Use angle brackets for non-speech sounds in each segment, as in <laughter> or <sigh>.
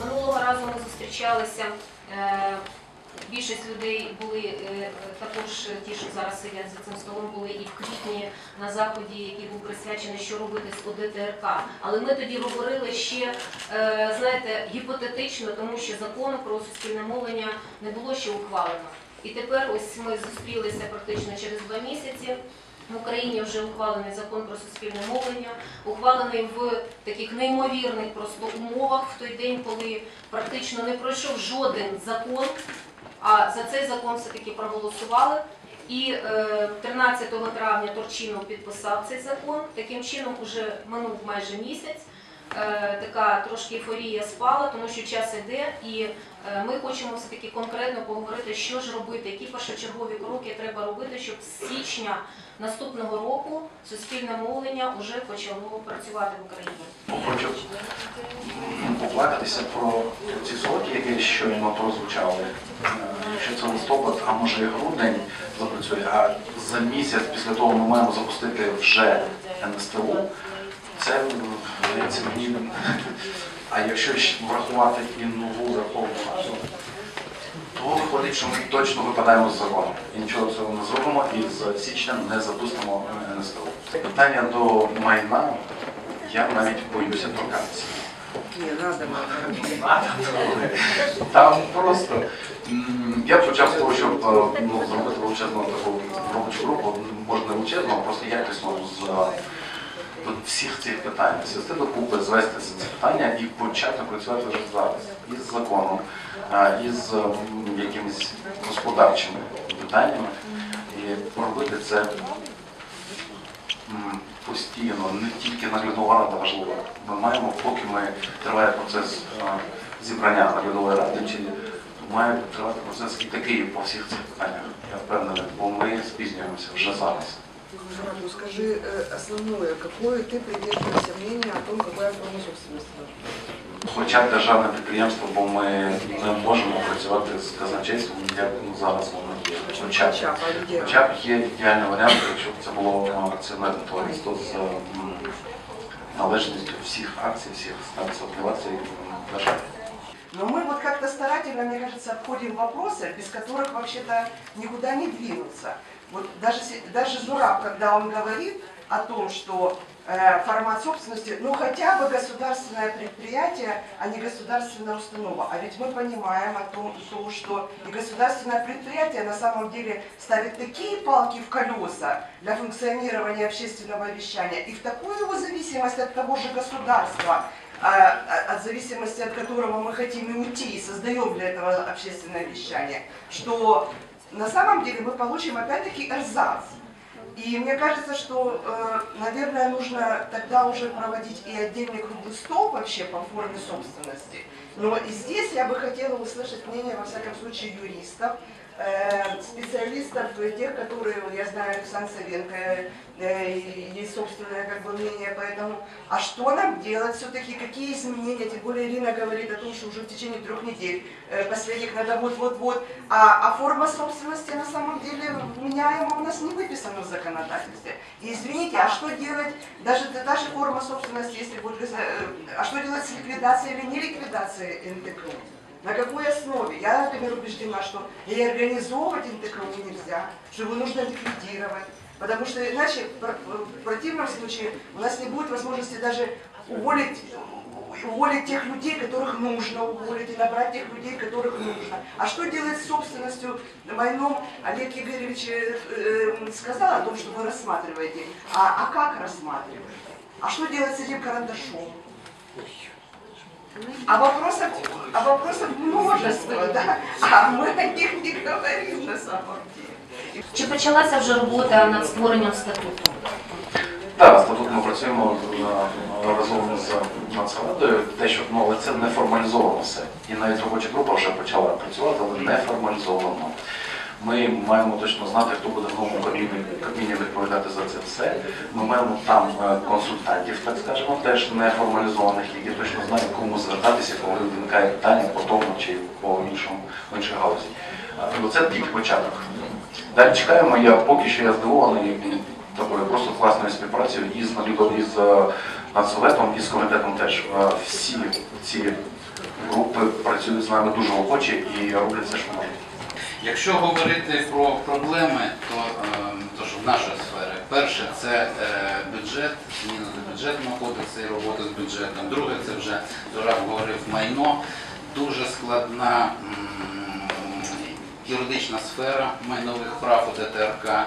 Минулого разу ми зустрічалися. е, Більшість людей були е, також ті, що зараз сидять за цим столом, були і в квітні на заході, який був присвячений, що робити з ОДТРК. Але ми тоді говорили ще, е, знаєте, гіпотетично, тому що закону про суспільне мовлення не було ще ухвалено. І тепер ось ми зустрілися практично через два місяці. В Україні вже ухвалений закон про суспільне мовлення, ухвалений в таких неймовірних просто умовах в той день, коли практично не пройшов жоден закон, а за цей закон все-таки проголосували. І е, 13 травня Торчинов підписав цей закон. Таким чином вже минув майже місяць. Е, така трошки ейфорія спала, тому що час іде, і е, ми хочемо все-таки конкретно поговорити, що ж робити, які першочергові кроки треба робити, щоб з січня наступного року суспільне мовлення вже почало працювати в Україні. Хочу поплакатися про ці сроки, які щойно прозвучали. Е, Якщо це листопад, а може і грудень запрацює, а за місяць після того ми маємо запустити вже НСТУ, це здається мені. А якщо врахувати і нову Верховну Раду, то виходить, що ми точно випадаємо з закону. І нічого цього не зробимо і з січня не запустимо е, НСТУ. Питання до майна я навіть боюся торкатися. Там просто я почав з того, щоб е, ну, зробити величезну таку робочу групу, може не величезну, а просто якісно з всіх цих питань, звести докупи, звести ці питання і почати працювати вже зараз із законом, із якимись господарчими питаннями і робити це постійно, не тільки наглядова рада важлива. Ми маємо, поки ми триває процес зібрання наглядової ради, чи має тривати процес і такий по всіх цих питаннях. Я впевнений, бо ми спізнюємося вже зараз. Мурат, ну скажи э, основное, какое ты придерживаешься мнение о том, какая форма собственности должна быть? Хоча б державне підприємство, бо ми не можемо працювати з казначейством, як ну, зараз воно є. Хоча б. Хоча б, а где? Хоча б є ідеальний варіант, якщо б це було ну, акціонерне товариство з м, належністю всіх акцій, всіх станцій операцій держави. Но мы вот как-то старательно, мне кажется, обходим вопросы, без которых вообще-то никуда не двинуться. Вот даже, даже Зураб, когда он говорит о том, что э, формат собственности, ну хотя бы государственное предприятие, а не государственная установа. А ведь мы понимаем о том, то, что и государственное предприятие на самом деле ставит такие палки в колеса для функционирования общественного вещания и в такую его зависимость от того же государства, а, а, от зависимости от которого мы хотим и уйти, и создаем для этого общественное вещание, что на самом деле мы получим опять-таки эрзац. И мне кажется, что, э, наверное, нужно тогда уже проводить и отдельный круглый стол вообще по форме собственности. Но и здесь я бы хотела услышать мнение, во всяком случае, юристов, специалистов, э, тех, которые, я знаю, Александр Савенко, э, есть собственное как бы, мнение, поэтому, а что нам делать все-таки, какие изменения, тем более Ирина говорит о том, что уже в течение трех недель э, последних надо вот-вот-вот, а, а форма собственности на самом деле меняема у нас не выписана в законодательстве. И извините, а что делать, даже та же форма собственности, если будет, э, а что делать с ликвидацией или не ликвидацией НТК? На какой основе? Я, например, убеждена, что и организовывать НТК нельзя, что его нужно ликвидировать. Потому что иначе в противном случае у нас не будет возможности даже уволить, уволить тех людей, которых нужно уволить, и набрать тех людей, которых нужно. А что делать с собственностью майном? Олег Игоревич э, э, сказал о том, что вы рассматриваете. А, а как рассматриваете? А что делать с этим карандашом? А вопросов, а вопросов множество, да? А мы о них не говорим на самом деле. Чи почалася вже робота над створенням статуту? Так, статут ми працюємо разом з Нацрадою, те, що ну, але це не формалізовано все. І навіть робоча група вже почала працювати, але не формалізовано. Ми маємо точно знати, хто буде в новому Кабміні, відповідати за це все. Ми маємо там е, консультантів, так скажемо, теж неформалізованих, які точно знають, кому звертатися, коли виникає питання по тому чи по іншому іншій галузі. Е, ну, Це тільки початок. Далі чекаємо, я поки що я здивований такою просто класною співпрацею із наглядом, із е, Нацсоветом, і з комітетом теж. Всі ці групи працюють з нами дуже охоче і роблять все, що можуть. Якщо говорити про проблеми, то, е, то що в нашій сфері, перше це е, бюджет, зміни до бюджетного кодексу і робота з бюджетом. Друге, це вже Зорак говорив майно, дуже складна юридична сфера майнових прав у ДТРК. Е,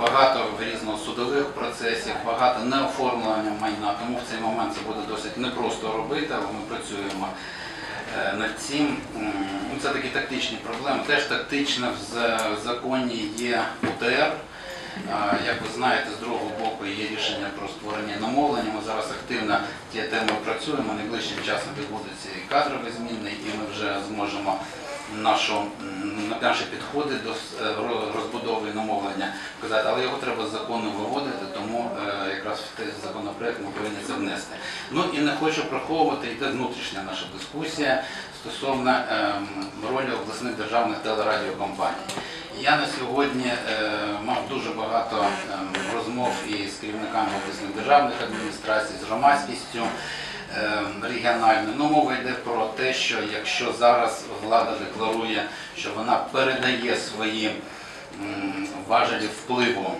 Багато різного судових процесів, багато неоформлення майна, тому в цей момент це буде досить непросто робити, але ми працюємо над цим. Ну, Це такі тактичні проблеми. Теж тактично в законі є УТР. Як ви знаєте, з другого боку є рішення про створення намовлення. Ми зараз активно ті теми працюємо. Найближчим часом відбудуться і кадрові зміни, і ми вже зможемо нашу, наші підходи до е, ро- розбудови намовлення показати. Але його треба з виводити, тому е, якраз в цей законопроект ми повинні це внести. Ну і не хочу приховувати, йде внутрішня наша дискусія стосовно ем, ролі обласних державних телерадіокомпаній. Я на сьогодні е, мав дуже багато ем, розмов і з керівниками обласних державних адміністрацій, з громадськістю регіональною. Ну, мова йде про те, що якщо зараз влада декларує, що вона передає свої важелі впливу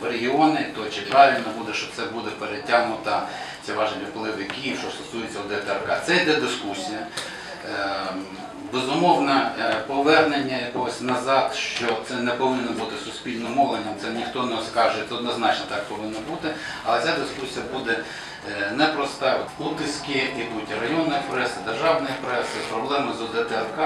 в регіони, то чи правильно буде, що це буде перетягнуто ці важелі впливу в Київ, що стосується ОДТРК. Це йде дискусія. Ем, Безумовно, е, повернення якогось назад, що це не повинно бути суспільним мовленням, це ніхто не скаже, це однозначно так повинно бути. Але ця дискусія буде непроста. Утиски ідуть і районної преси, державної преси, проблеми з ОДТРК.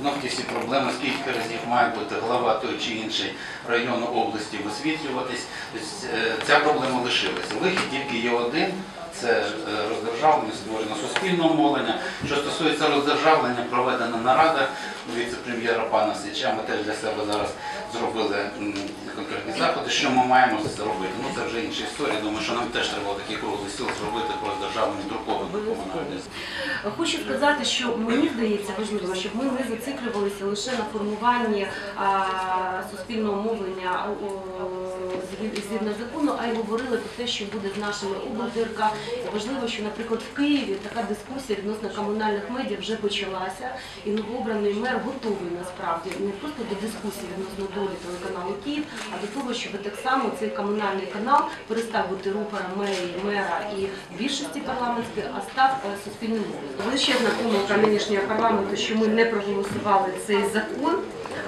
Знов ті всі проблеми, скільки разів має бути глава той чи інший району області висвітлюватись. Тобто е, ця проблема лишилася. Вихід тільки є один. Це е, роздержавлення, створення суспільного мовлення. Що стосується роздержавлення, проведена нарада віце-прем'єра пана Сича. Ми теж для себе зараз зробили конкретні заходи. Що ми маємо зробити? Ну це вже інша історія. Думаю, що нам теж треба такий круглий стіл зробити про державну друкових комунальність. Хочу сказати, що мені здається важливо, щоб ми не зациклювалися лише на формуванні а, суспільного мовлення згід- згідно закону, а й говорили про те, що буде з нашими облдирка. Важливо, що, наприклад, в Києві така дискусія відносно комунальних медіа вже почалася, і новообраний мер готовий насправді не просто до дискусії відносно долі телеканалу Київ, а до того, щоб так само цей комунальний канал перестав бути рупором мерії, мера і більшості парламентської, а став е, суспільним. Величезна помилка нинішнього парламенту, що ми не проголосували цей закон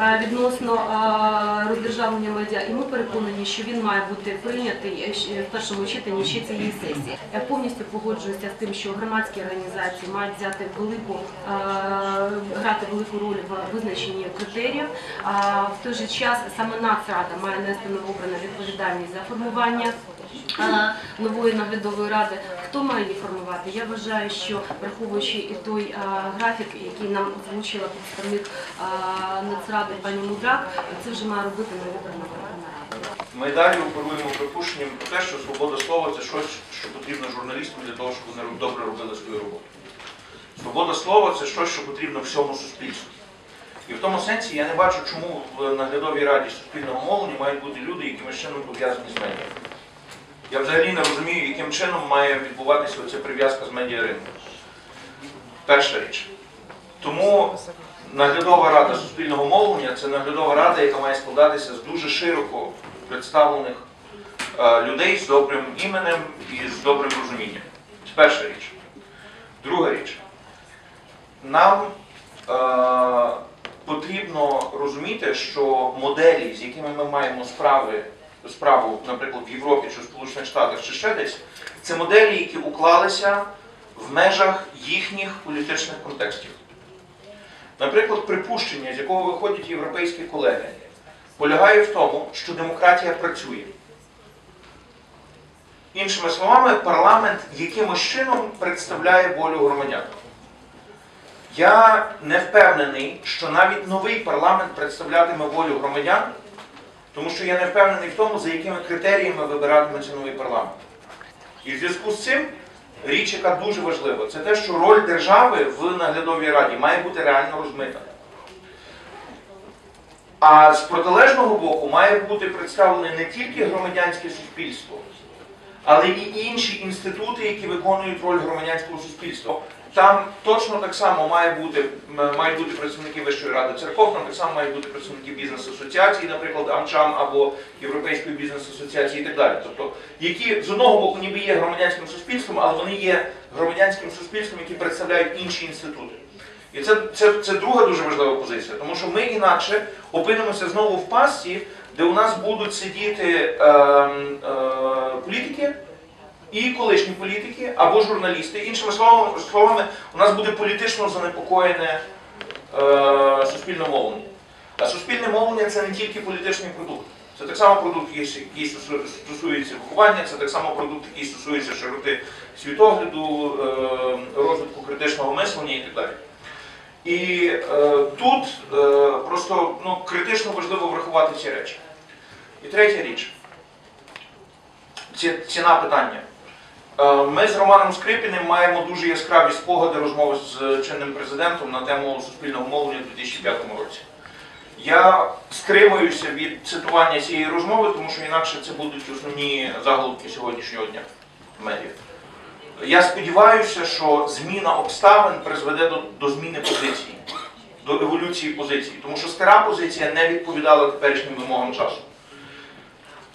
відносно е, роздержавлення медіа, і ми переконані, що він має бути прийнятий е, в першому читанні ще цієї сесії. Я повністю погоджуюся з тим, що громадські організації мають взяти велику е, грати велику роль в визначенні критеріїв. В той же час саме Нацрада має нести новообрану відповідальність за формування е, нової наглядової ради. Хто має її формувати? Я вважаю, що враховуючи і той графік, який нам озвучила представник Нацради пані Мудрак, це вже має робити новообрана Верховна Рада. Ми далі оперуємо припущенням про те, що свобода слова це щось, що потрібно журналістам для того, щоб вони добре робили свою роботу. Свобода слова це щось, що потрібно всьому суспільству. І в тому сенсі я не бачу, чому в наглядовій раді суспільного мовлення мають бути люди, якимось чином пов'язані з медіа. Я взагалі не розумію, яким чином має відбуватися оця прив'язка з медіаринком. Перша річ. Тому наглядова рада суспільного мовлення це наглядова рада, яка має складатися з дуже широко представлених е, людей з добрим іменем і з добрим розумінням. Це перша річ. Друга річ. Нам е, потрібно розуміти, що моделі, з якими ми маємо справи, справу, наприклад, в Європі чи в Сполучених Штатах, чи ще десь, це моделі, які уклалися в межах їхніх політичних контекстів. Наприклад, припущення, з якого виходять європейські колеги, полягає в тому, що демократія працює. Іншими словами, парламент якимось чином представляє волю громадян. Я не впевнений, що навіть новий парламент представлятиме волю громадян, тому що я не впевнений в тому, за якими критеріями вибиратиметься новий парламент. І в зв'язку з цим річ, яка дуже важлива, це те, що роль держави в наглядовій раді має бути реально розмита. А з протилежного боку має бути представлене не тільки громадянське суспільство, але і інші інститути, які виконують роль громадянського суспільства. Там точно так само має бути, мають бути працівники Вищої ради церков, там так само мають бути працівники бізнес-асоціації, наприклад, Амчам або Європейської бізнес-асоціації і так далі. Тобто, які з одного боку ніби є громадянським суспільством, але вони є громадянським суспільством, які представляють інші інститути. І це, це, це друга дуже важлива позиція, тому що ми інакше опинимося знову в пастці, де у нас будуть сидіти ем, е, політики і колишні політики або журналісти. Іншими словами, у нас буде політично занепокоєне е, суспільне мовлення. А суспільне мовлення це не тільки політичний продукт. Це так само продукт, який стосується виховання, це так само продукт, який стосується широти світогляду, е, розвитку критичного мислення і так далі. І е, тут е, просто ну, критично важливо врахувати ці речі. І третя річ ці- ціна питання. Е, Ми з Романом Скрипіним маємо дуже яскраві спогади розмови з чинним президентом на тему суспільного мовлення у 2005 році. Я стримуюся від цитування цієї розмови, тому що інакше це будуть основні заголовки сьогоднішнього дня в медіа. Я сподіваюся, що зміна обставин призведе до, до зміни позиції, до еволюції позиції, тому що стара позиція не відповідала теперішнім вимогам часу.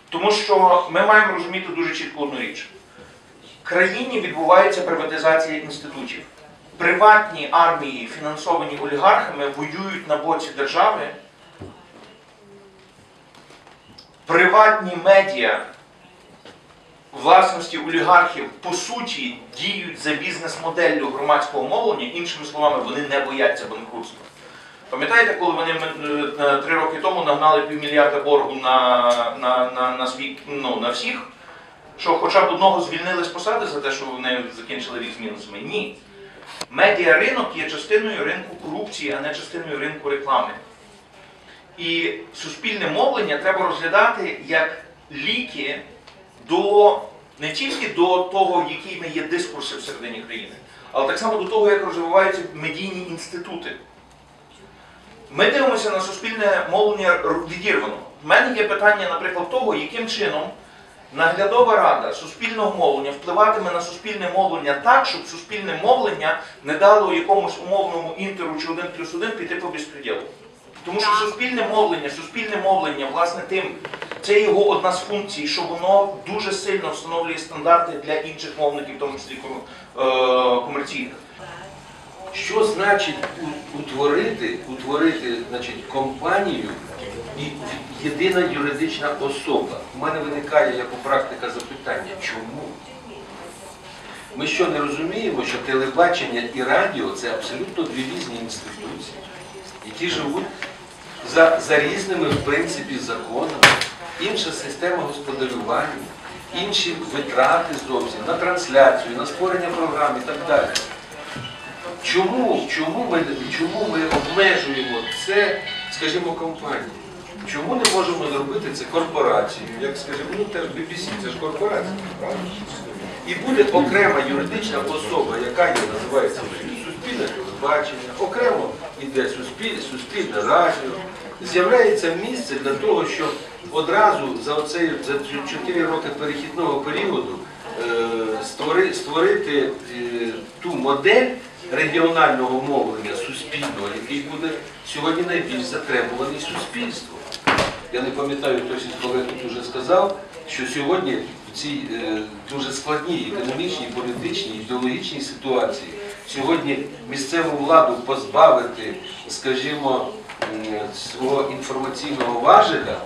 Тому що ми маємо розуміти дуже чітко одну річ. Країні відбувається приватизація інститутів. Приватні армії, фінансовані олігархами, воюють на боці держави. Приватні медіа власності олігархів по суті діють за бізнес-моделлю громадського мовлення, іншими словами, вони не бояться банкрутства. Пам'ятаєте, коли вони е, три роки тому нагнали півмільярда боргу на, на, на, на, свій, ну, на всіх, що хоча б одного звільнили з посади за те, що вони закінчили рік з мінусами? Ні. Медіаринок є частиною ринку корупції, а не частиною ринку реклами. І суспільне мовлення треба розглядати як ліки до не тільки до того, якими є дискурси всередині країни, але так само до того, як розвиваються медійні інститути. Ми дивимося на суспільне мовлення відірвано. У мене є питання, наприклад, того, яким чином наглядова рада суспільного мовлення впливатиме на суспільне мовлення так, щоб суспільне мовлення не дало якомусь умовному інтеру чи один плюс один піти по безпреділу. Тому що суспільне мовлення, суспільне мовлення, власне, тим, це його одна з функцій, що воно дуже сильно встановлює стандарти для інших мовників, в тому числі е, комерційних. Що значить утворити, утворити значить, компанію єдина юридична особа? У мене виникає як у практика запитання, чому? Ми що не розуміємо, що телебачення і радіо це абсолютно дві різні інституції, які живуть за, за різними в принципі законами, інша система господарювання, інші витрати зовсім на трансляцію, на створення програм і так далі. Чому, чому, ми, чому ми обмежуємо це, скажімо, компанію? Чому не можемо зробити це корпорацією? Як скажімо, ну теж BBC, це ж корпорація, правда? І буде окрема юридична особа, яка є, називається суспільне телебачення, окремо йде суспіль, суспільне радіо. З'являється місце для того, щоб одразу за оцей за ці 4 роки перехідного періоду е, створи- створити е, ту модель регіонального мовлення суспільного, який буде сьогодні найбільш затребуваний суспільством. Я не пам'ятаю, із колег тут вже сказав, що сьогодні в цій е, дуже складній економічній, політичній, ідеологічній ситуації сьогодні місцеву владу позбавити, скажімо, свого інформаційного важеля.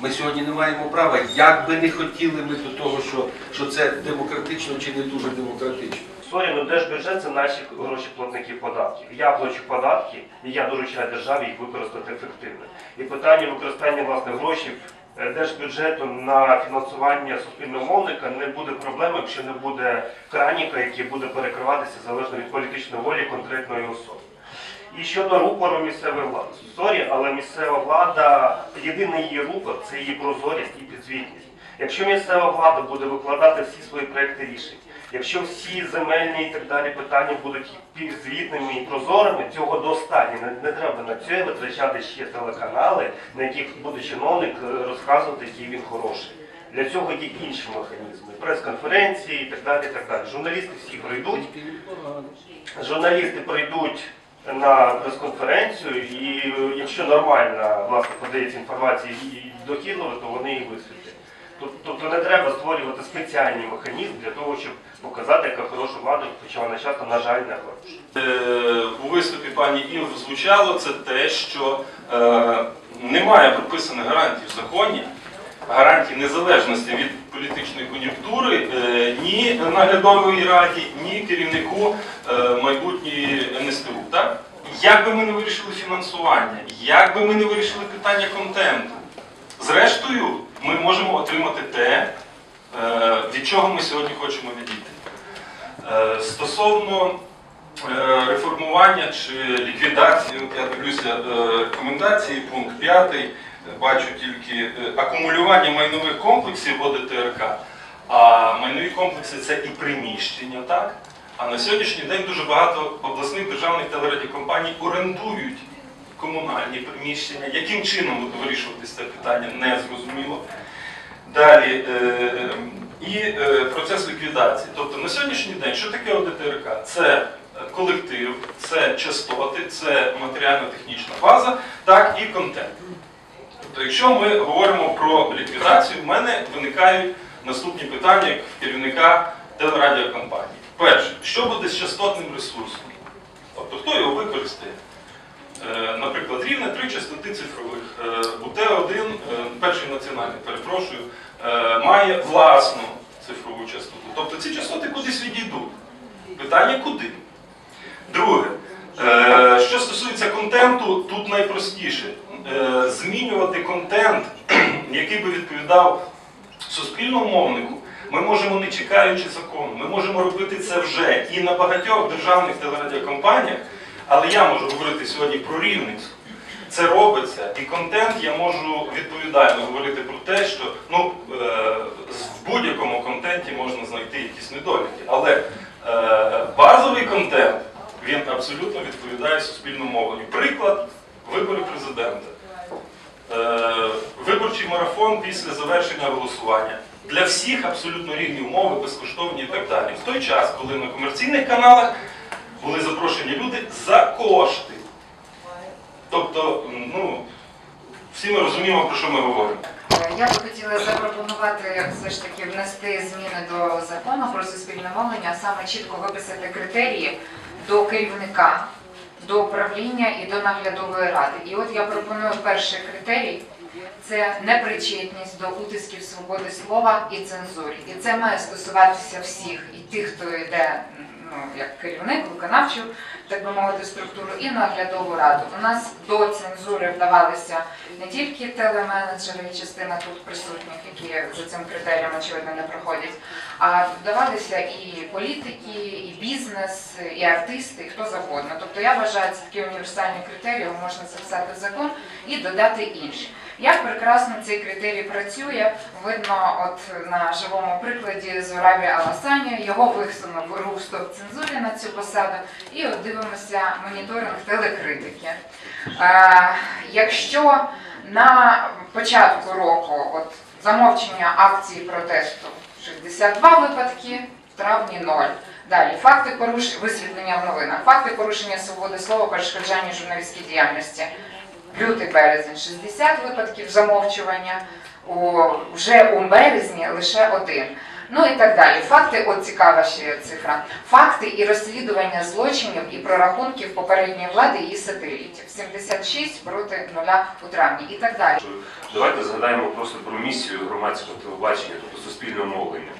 Ми сьогодні не маємо права, як би не хотіли ми до того, що, що це демократично чи не дуже демократично. Сорі, ну держбюджет це наші гроші платників податків. Я плачу податки, і я доручаю державі їх використати ефективно. І питання використання власне грошей е, держбюджету на фінансування суспільного мовника не буде проблеми, якщо не буде краніка, який буде перекриватися залежно від політичної волі конкретної особи. І щодо рупору місцевої влади. Сорі, але місцева влада, єдиний її рупор це її прозорість і підзвітність. Якщо місцева влада буде викладати всі свої проекти рішень, якщо всі земельні і так далі питання будуть підзвітними і прозорими, цього достатньо. Не, не треба на це витрачати ще телеканали, на яких буде чиновник е, розказувати, який він хороший. Для цього є інші механізми, прес-конференції і так далі. так далі. Журналісти всі прийдуть, журналісти прийдуть на прес-конференцію, і е, якщо нормально власне подається інформація і дохідливо, то вони її висвітлять. Тоб- Тобто не треба створювати спеціальний механізм для того, щоб показати, яка хороша влада, хоча вона часто, на жаль, не хороша. Е, у виступі пані Інг звучало це те, що е, немає прописаних гарантій в законі, гарантій незалежності від політичної кон'юнктури е, ні наглядової раді, ні керівнику майбутньої НСТУ. Так? Як би ми не вирішили фінансування, як би ми не вирішили питання контенту, зрештою ми можемо отримати те, е, від чого ми сьогодні хочемо відійти. Е, Стосовно е, реформування чи ліквідації, я дивлюся рекомендації, пункт 5, бачу тільки акумулювання майнових комплексів ОДТРК, а майнові комплекси це і приміщення, так? А на сьогоднішній день дуже багато обласних державних телерадіокомпаній орендують комунальні приміщення. Яким чином буде вирішуватися це питання, не зрозуміло. Далі е, і е, процес ліквідації. Тобто на сьогоднішній день, що таке ОДТРК? Це е, колектив, це частоти, це матеріально-технічна база, так і контент. Тобто, якщо ми говоримо про ліквідацію, в мене виникають наступні питання як в керівника телерадіокомпанії. Перше, що буде з частотним ресурсом? Тобто хто його використає? Е, Наприклад, рівне три частоти цифрових. Е, УТ-1, е, перший національний, перепрошую, має власну цифрову частоту. Тобто ці частоти кудись відійдуть. Питання куди? Друге, що стосується контенту, тут найпростіше. Змінювати контент, <clears throat> який би відповідав суспільному мовнику, ми можемо не чекаючи закону. Ми можемо робити це вже і на багатьох державних телерадіокомпаніях, але я можу говорити сьогодні про рівницю. Це робиться, і контент я можу відповідально говорити про те, що ну, е, в будь-якому контенті можна знайти якісь недоліки. Але е, базовий контент він абсолютно відповідає суспільному мовленню. Приклад виборів президента. Е, виборчий марафон після завершення голосування. Для всіх абсолютно рівні умови, безкоштовні і так далі. В той час, коли на комерційних каналах були запрошені люди за кошти. Тобто, ну, всі ми розуміємо, про що ми говоримо. Е, Я би хотіла запропонувати все ж таки внести зміни до закону про суспільне мовлення, а саме чітко виписати критерії до керівника, до управління і до наглядової ради. І от я пропоную перший критерій. Це непричетність до утисків свободи слова і цензурі. І це має стосуватися всіх, і тих, хто йде ну, як керівник, виконавчу, так би мовити, структуру, і наглядову раду. У нас до цензури вдавалися не тільки телеменеджери, і частина тут присутніх, які за цим критерієм, очевидно, не проходять, а вдавалися і політики, і бізнес, і артисти, і хто завгодно. Тобто я вважаю, це такі універсальні критерії, можна записати в закон і додати інші. Як прекрасно цей критерій працює, видно от на живому прикладі Зурабі Аласані, його висунув рух стоп цензурі на цю посаду, і от дивимося моніторинг телекритики. Е, якщо на початку року от, замовчення акції протесту 62 випадки, в травні 0. Далі факти порушення висвітлення в новинах, факти порушення свободи слова, перешкоджання журналістській діяльності. Лютий березень 60 випадків замовчування, у, вже у березні лише один. Ну і так далі. Факти, от цікава ще цифра. Факти і розслідування злочинів і прорахунків попередньої влади її сателітів. 76 проти нуля у травні і так далі. Давайте згадаємо просто про місію громадського телебачення, тобто суспільного мовлення.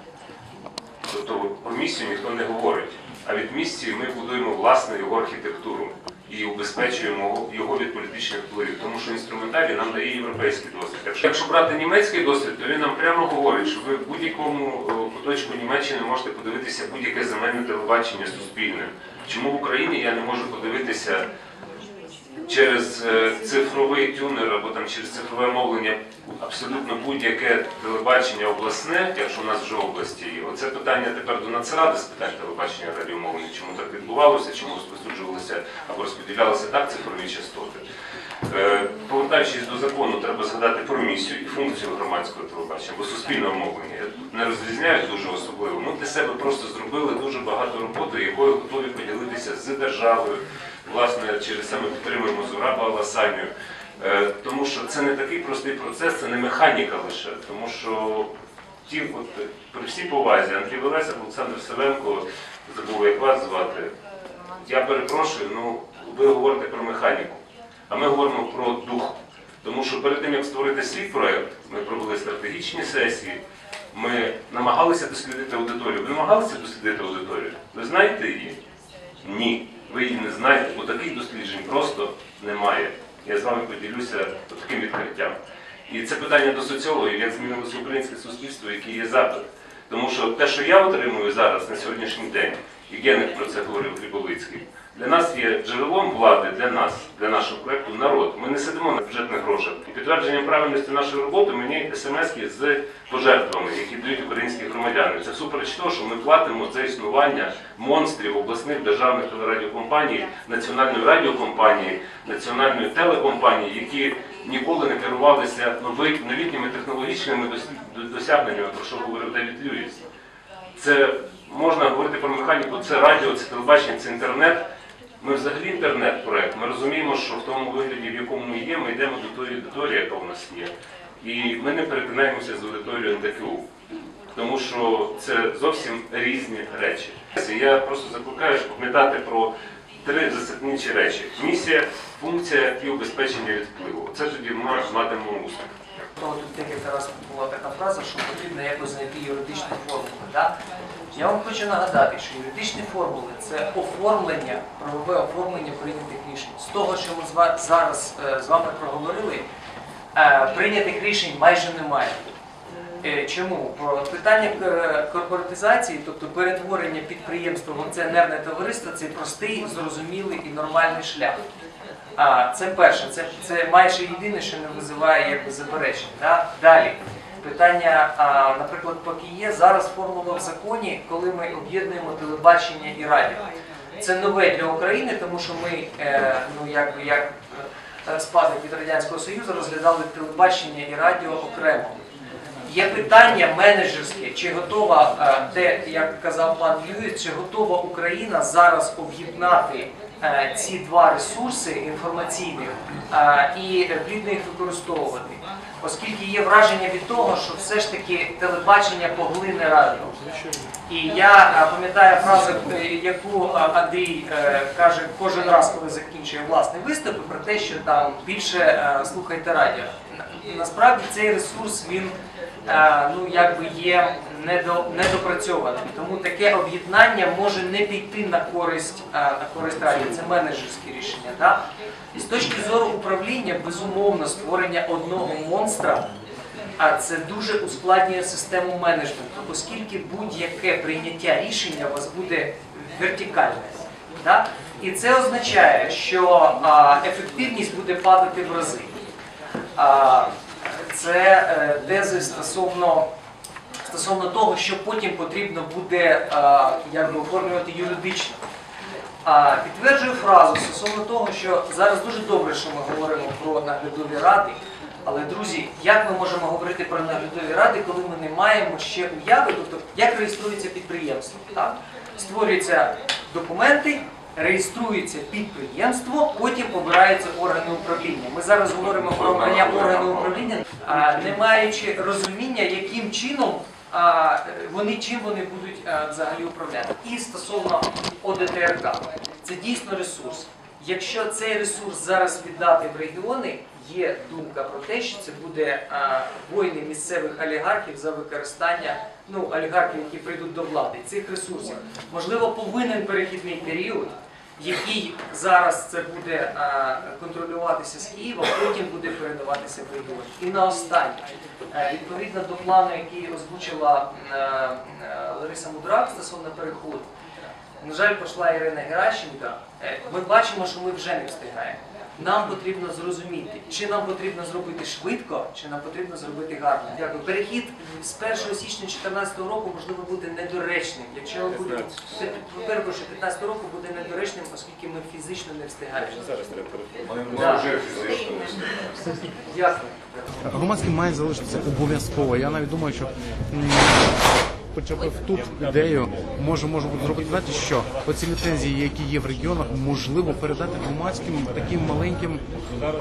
Тобто про місію ніхто не говорить, а від місії ми будуємо власне його архітектуру і убезпечуємо його від політичних впливів, тому що інструментарій нам дає європейський досвід. Якщо, якщо брати німецький досвід, то він нам прямо говорить, що ви в будь-якому е, куточку Німеччини можете подивитися будь-яке земельне телебачення суспільне. Чому в Україні я не можу подивитися через е, цифровий тюнер або там через цифрове мовлення абсолютно будь-яке телебачення обласне, якщо в нас вже області є. Оце питання тепер до Нацради з питань телебачення радіомовлення, чому так відбувалося, чому розповсюджувалися або розподілялися так цифрові частоти. Е, Повертаючись до закону, треба згадати про місію і функцію громадського телебачення, бо суспільне мовлення не розрізняють дуже особливо. Ми для себе просто зробили дуже багато роботи, якою готові поділитися з державою. Власне, через це ми підтримуємо Зураба Аласанію. Е, Тому що це не такий простий процес, це не механіка лише, тому що ті, от, при всій повазі, Андрій Велесик, Олександр Савенко, забув, як вас звати. Я перепрошую, ну ви говорите про механіку, а ми говоримо про дух. Тому що перед тим, як створити свій проєкт, ми провели стратегічні сесії, ми намагалися дослідити аудиторію. Ви намагалися дослідити аудиторію? Ви знаєте її? Ні. Ви її не знаєте, бо таких досліджень просто немає. Я з вами поділюся таким відкриттям. І це питання до соціологів, як змінилося українське суспільство, який є запит. Тому що те, що я отримую зараз на сьогоднішній день, і Генник про це говорив Глібовицький, для нас є джерелом влади, для нас, для нашого проєкту народ. Ми не сидимо на бюджетних грошах. І підтвердженням правильності нашої роботи мені смс-ки з пожертвами, які дають українські громадяни. Це всупереч того, що ми платимо за існування монстрів обласних державних телерадіокомпаній, національної радіокомпанії, національної телекомпанії, які ніколи не керувалися новітніми технологічними дос- досягненнями, про що говорив Девід Льюіс. Це можна говорити про механіку, це радіо, це телебачення, це інтернет. Ми взагалі інтернет-проект. Ми розуміємо, що в тому вигляді, в якому ми є, ми йдемо до тої аудиторії, яка у нас є. І ми не перетинаємося з аудиторією НТКУ. Тому що це зовсім різні речі. Я просто закликаю пам'ятати про три засадничі речі: місія, функція і убезпечення від впливу. Це тоді ми матимемо успіх. Тут декілька разів була така фраза, що потрібно якось знайти юридичні формули. Да? Я вам хочу нагадати, що юридичні формули це оформлення, правове оформлення прийнятих рішень. З того, що ми зараз е, з вами проговорили, е, прийнятих рішень майже немає. Е, Чому? Про питання корпоратизації, тобто перетворення підприємства в акціонерне товариство, це простий, зрозумілий і нормальний шлях. Це перше, це, це майже єдине, що не визиває якби, заперечень. Да? Далі. Питання, наприклад, поки є зараз формула в законі, коли ми об'єднуємо телебачення і радіо. Це нове для України, тому що ми, е, ну якби як е, спадок від Радянського Союзу, розглядали телебачення і радіо окремо. Є питання менеджерське, чи готова е, те, як казав пан Льюіс, чи готова Україна зараз об'єднати ці два ресурси інформаційних і плідно їх використовувати, оскільки є враження від того, що все ж таки телебачення поглине радіо. І я е, пам'ятаю фразу, яку е, Андрій е, каже кожен раз, коли закінчує власний виступ, про те, що там більше слухайте радіо. Насправді цей ресурс він ну якби є недо, недопрацьованим. Тому таке об'єднання може не піти на користь е, на користь радіо. Це менеджерське рішення. Да? І з точки зору управління, безумовно, створення одного монстра. А це дуже ускладнює систему менеджменту, оскільки будь-яке прийняття рішення у вас буде вертикальне. Да? І це означає, що а, ефективність буде падати в рази. А, це е, тези стосовно, стосовно того, що потім потрібно буде якби, оформлювати юридично. Підтверджую фразу стосовно того, що зараз дуже добре, що ми говоримо про наглядові ради. Але, друзі, як ми можемо говорити про наглядові ради, коли ми не маємо ще уяви, тобто як реєструється підприємство? Так? Створюються документи, реєструється підприємство, потім обираються органи управління. Ми зараз говоримо про обрання органу управління, не маючи розуміння, яким чином вони чим вони будуть взагалі управляти. І стосовно ОДТРК, це дійсно ресурс. Якщо цей ресурс зараз віддати в регіони, є думка про те, що це буде а, війни місцевих олігархів за використання ну, олігархів, які прийдуть до влади, цих ресурсів. Можливо, повинен перехідний період, який зараз це буде контролюватися з Києва, потім буде передаватися в регіон. І на останнє, е, відповідно до плану, який озвучила е, е, Лариса Мудрак стосовно переходу, на жаль, пішла Ірина Геращенка. Ми бачимо, що ми вже не встигаємо. Нам потрібно зрозуміти, чи нам потрібно зробити швидко, чи нам потрібно зробити гарно. Дякую. Перехід з 1 січня 2014 року можливо буде недоречним. Якщо буде перепрошую, 15 року буде недоречним, оскільки ми фізично не встигаємо. Зараз треба Да. Дякую. Громадські має залишитися обов'язково. Я навіть думаю, що почепив тут ідею, може, бути зробити знаєте, що оці ліцензії, які є в регіонах, можливо передати громадським таким маленьким.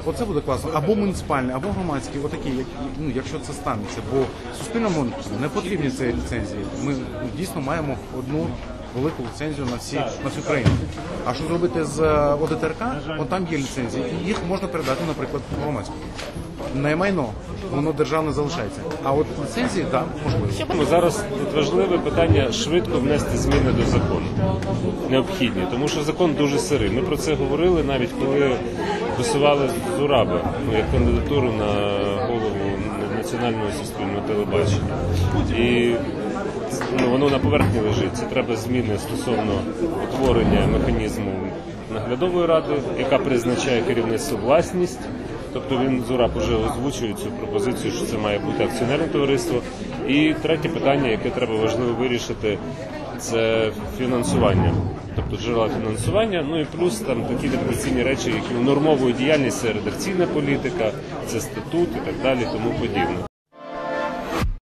Оце буде класно. Або муніципальний, або громадські, отакі, як ну, якщо це станеться. Бо суспільному не потрібні ці ліцензії. Ми ну, дійсно маємо одну. Велику ліцензію на всі на всю країну. А що зробити з е, ОДТРК? От там є ліцензії, і їх можна передати, наприклад, громадську. Не майно, воно державне залишається. А от ліцензії, так, можливо. Ну, Зараз тут важливе питання швидко внести зміни до закону. Необхідні, тому що закон дуже сирий. Ми про це говорили навіть коли висували Зураба ну, як кандидатуру на голову національного суспільного телебачення. І ну, воно на поверхні лежить. Це треба зміни стосовно утворення механізму наглядової ради, яка призначає керівництво власність. Тобто він Зураб уже озвучує цю пропозицію, що це має бути акціонерне товариство. І третє питання, яке треба важливо вирішити, це фінансування. Тобто джерела фінансування, ну і плюс там такі редакційні речі, які унормовують діяльність, це редакційна політика, це статут і так далі, тому подібне.